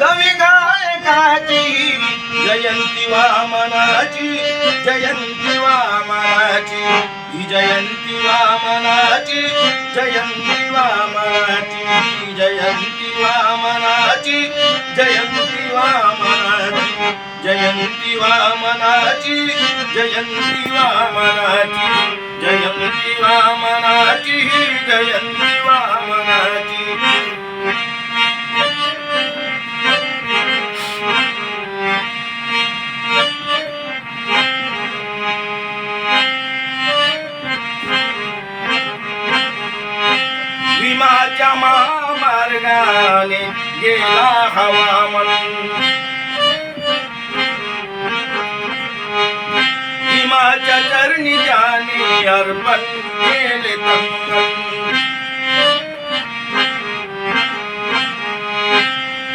కవి గాయకాచి జయంతి వామనాచి జయంతి వామనాచి విజయంతి వామనాచి జయంతి వామనాచి జయంతి వామనాచి జయంతి వామనాచి జయంతి వామనాచి జయంతి వామనాచి జయంతి వామనాచి జయంతి వామనాచి. श्यामा मार्गाने गेला हवामन हिमाच्या चरणी जाने अर्पण केले तंगन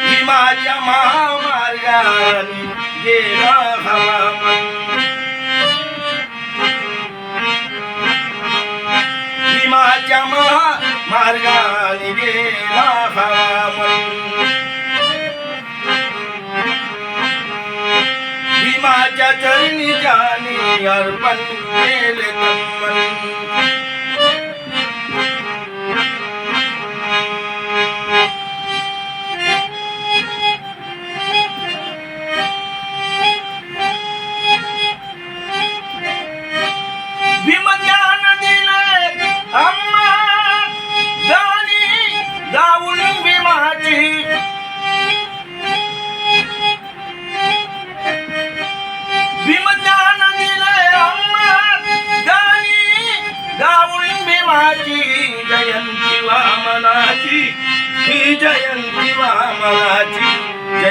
हिमाच्या महामार्गाने गेला हवामन हिमाच्या मार्गा जाने अर्पण केले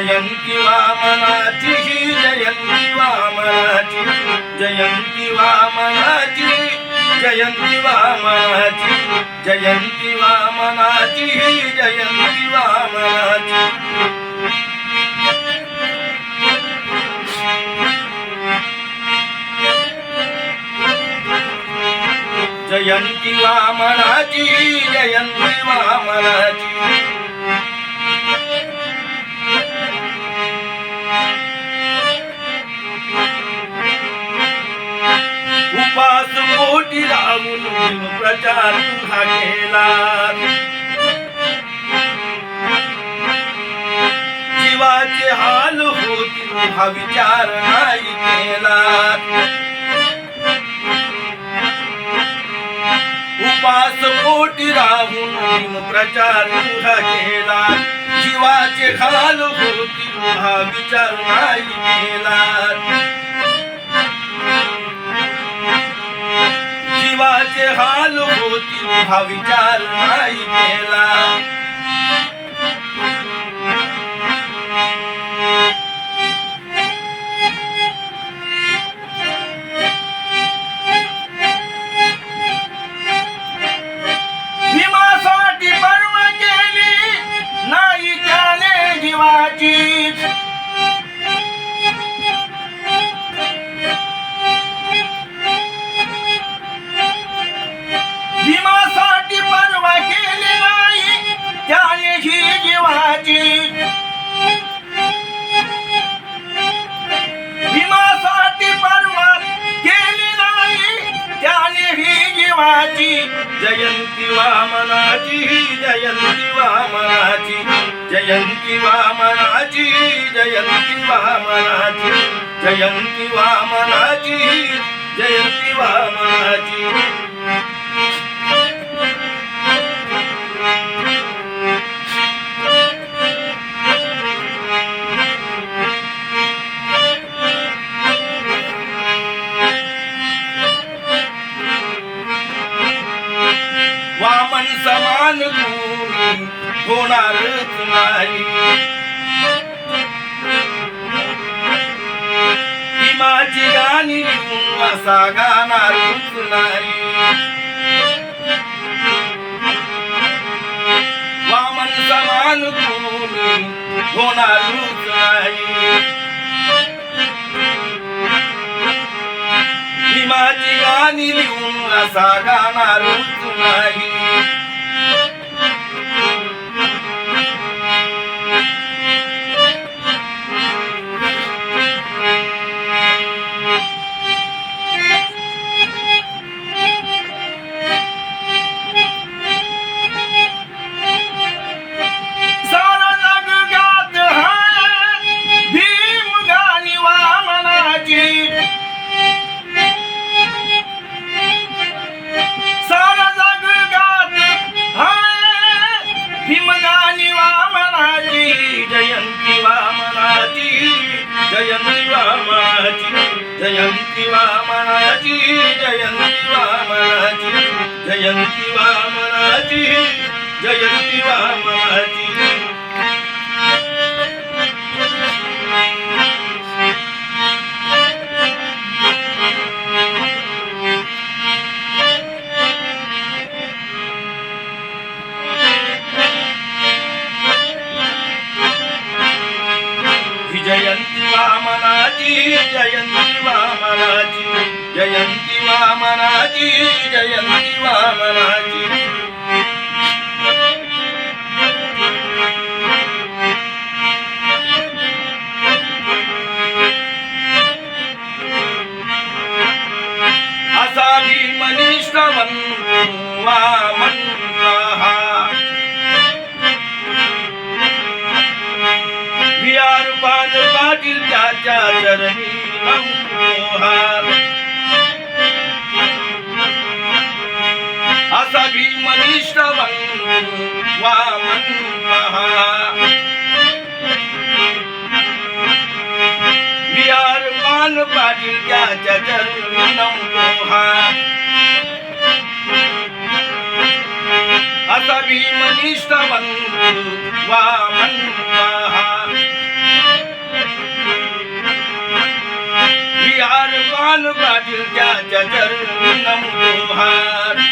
జయంతి వామనాచి జయంతి వామనాచి జయంతి వామనాచి జయంతి వామనాచి జయంతి వామనాచి జయంతి వామనాచి జయంతి వామనాచి జయంతి వామనాచి पोटी राहून प्रचार हा केला. जीवाचे हाल होती हा विचार नाही केला. उपास पोटी राहून प्रचार हा केला. जीवाचे हाल होती हा विचार नाही केला. जीवाचे हाल होतील हा विचार नाही केला జయంతి వామనాచి జయంతి వామనాచి జయంతి వామనాచి జయంతి వామనాచి జయంతి వామనాచి జయంతి వామనాచి. सांगणार वामन समान होणार भीमाची गाणी लिहून saga Jayanti Ramaji Jayanti Vamanaji Jayanti Vamanaji Jayanti Vamanaji Jayanti Vamanaji. We are part of the Jaja Jarani Mohan. வைஷ்ணவன் வாமன் யார் பானுபாதில் ஜா ஜர் நம் குமார்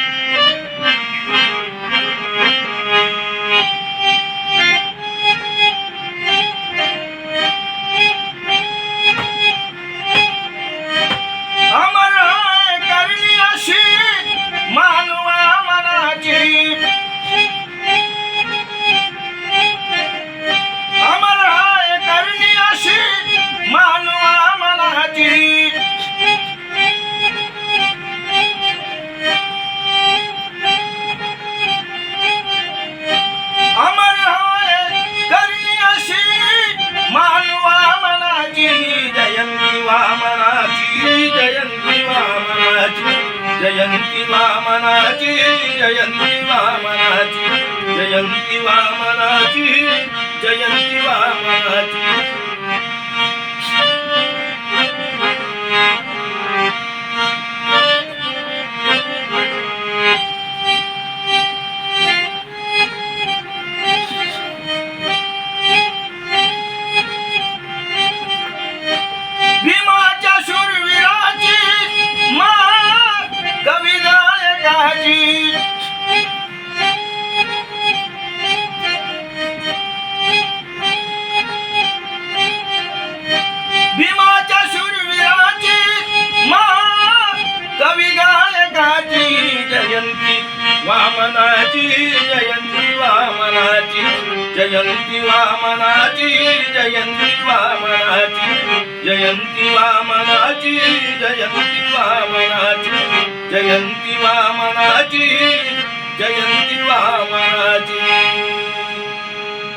జయంతి వామనాచి జయంతి వామనాచి జయంతి వామనాచి జయంతి వామనాచి. జయంతి వామనాచి జయంతి వామనాచి జయంతి వామనాచి జయంతి వామనాచి జయంతి వామనాచి జయంతి వామనాచి जयंती वामनाची जयंती वामनाची.